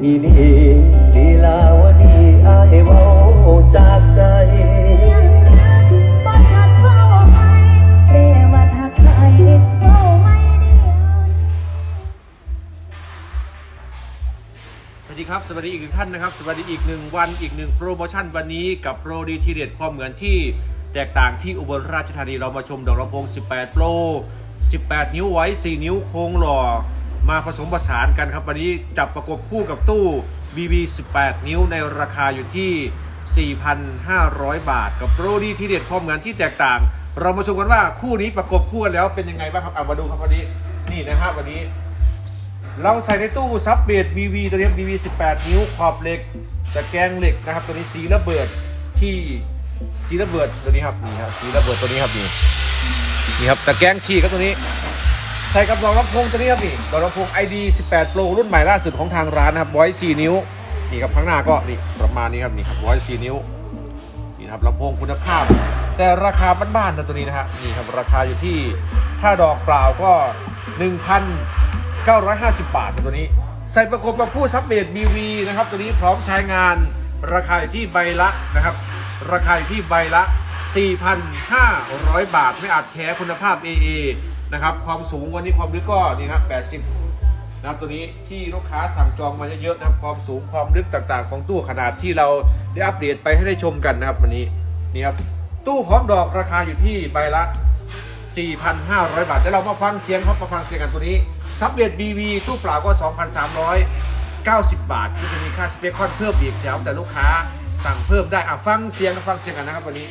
อีนี่ลีลาวดีอายเว้าจากใจสวัสดีครับ สวัสดีอีกหนึ่งท่านนะครับ สวัสดีอีกหนึ่งวันอีกหนึ่งโปรโมชั่นวันนี้กับโปรดีทีเด็ดความเหมือนที่แตกต่างที่อุบลราชธานีเรามาชมดอกลำโพง 18 โปร 18 นิ้วไว้ 4 นิ้วโค้งหล่อ มาผสมผสานกันครับวันนี้จับประกบคู่กับตู้ BB 18 นิ้วในราคาอยู่ที่ 4,500 บาท กับโปรดีทีเด็ดความเหมือนที่แตกต่าง เรามาชมกันว่าคู่นี้ประกบคู่กันแล้วเป็นยังไงบ้างครับเอามาดูครับวันนี้นี่นะครับวันนี้ เราใส่ในตู้ซับเบด BV ตัวนี้ BV 18 นิ้วขอบเหล็กตะแกรงเหล็กนะครับตัวนี้สีระเบิดที่สีระเบิดตัวนี้ครับนี่ครับสีระเบิดตัวนี้ครับนี่นี่ครับตะแกรงฉีกครับตัวนี้ ใส่กับดอกลำโพงตัวนี้ครับนี่ดอกลำโพง ID 18 Pro รุ่นใหม่ล่าสุดของทางร้านนะครับไว้4นิ้ว นี่ครับข้างหน้าก็นี่ประมาณนี้ครับนี่ครับไว้4นิ้ว นี่ครับลำโพงคุณภาพ แต่ราคาบ้านๆนะตัวนี้นะฮะ นี่ครับราคาอยู่ที่ถ้าดอกเปล่าก็ 1,950 บาทตัวนี้ ใส่ประกบกับผู้ซับเบด BV นะครับ ตัวนี้พร้อมใช้งานราคาอยู่ที่ใบละนะครับ ราคาอยู่ที่ใบละ 4,500 บาท ไม่อัดแท้คุณภาพ AA นะครับความสูงวันนี้ความลึกก็นี่ครับ 80 นะครับตัวนี้ที่ลูกค้าสั่งจองมาเยอะๆนะครับความสูงความลึกต่างๆ ของตู้ขนาดที่เราได้อัปเดตไปให้ได้ชมกันนะครับวันนี้นี่ครับตู้พร้อมดอกราคาอยู่ที่ใบละ 4,500 บาทเดี๋ยวเรามาฟังเสียงครับมาฟังเสียงกันตัวนี้ซับเบด BV ตู้เปล่าก็ 2,390 บาทที่จะมีค่าสเปคคอนเพิ่มอีกแถวแต่ลูกค้าสั่งเพิ่มได้อะฟังเสียงฟังเสียงกันนะครับวันนี้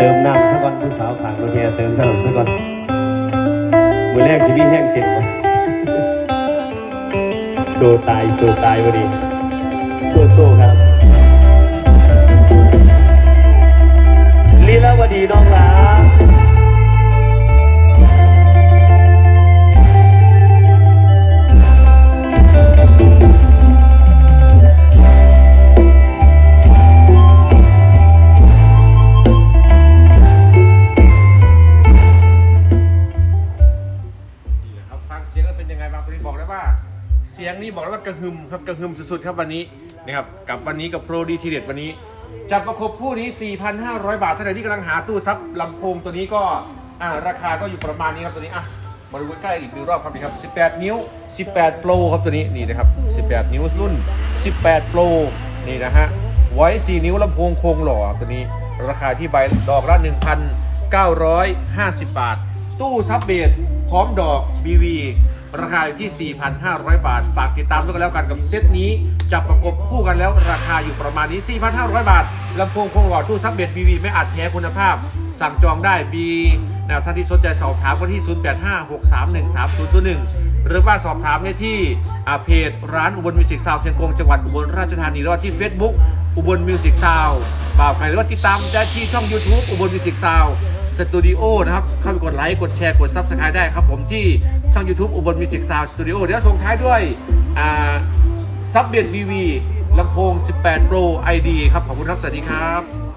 เติมน้ำซะก่อนผู้สาวขางรถแห่เติมน้ำซะก่อนมือแรกสิพี่แห้งเก็บโซตายโซตายพอดีโซโซครับ ยงนี้บอกได้วว่ากระหึ่มครับกระหึ่มสุดๆครับวันนี้นะครับกับวันนี้กับโปรดีทีเด็ดวันนี้จับประคบคู่นี้ 4,500 บาทท่านใดที่กำลังหาตู้ซับลำโพงตัวนี้ก็อ่าราคาก็อยู่ประมาณนี้ครับตัวนี้อะมาดูใกล้ๆอีกหนึ่งรอบครับนี่ครับ 18 นิ้ว 18 Pro ครับตัวนี้นี่นะครับ 18 นิ้วรุ่น 18 Pro นี่นะฮะไว้ 4 นิ้วลำโพงโครงหล่อตัวนี้ ราคาที่ใบดอกละ 1,950 บาท ตู้ซับเบสพร้อมดอก BV ราคาอยู่ที่ 4,500 บาท ฝากติดตามด้วยกันแล้วกันกับเซตนี้จับประกบคู่กันแล้วราคาอยู่ประมาณนี้ 4,500 บาทลำโพงคงหลอดตู้ซับเบส BV ไม่อัดแท้คุณภาพ สั่งจองได้บีนะครับท่านที่สนใจสอบถามกันที่ 0856313001 หรือว่าสอบถามได้ที่อ่าเพจร้านอุบลมิวสิกซาวเชียงกงจังหวัดอุบลราชธานีหรือว่าที่ Facebook อุบลมิวสิกซาวบ่าวไก่หรือว่าติดตามได้ที่ช่อง YouTube อุบลมิวสิกซาว สตูดิโอนะครับ เข้าไปกดไลค์ กดแชร์ กดซับสไครต์ได้ครับผมที่ช่อง YouTube อุบลมิวสิกซาวสตูดิโอเดี๋ยวส่งท้ายด้วยซับเบียดวีวีลำโพง 18 Pro ID ครับ ขอบคุณครับ สวัสดีครับ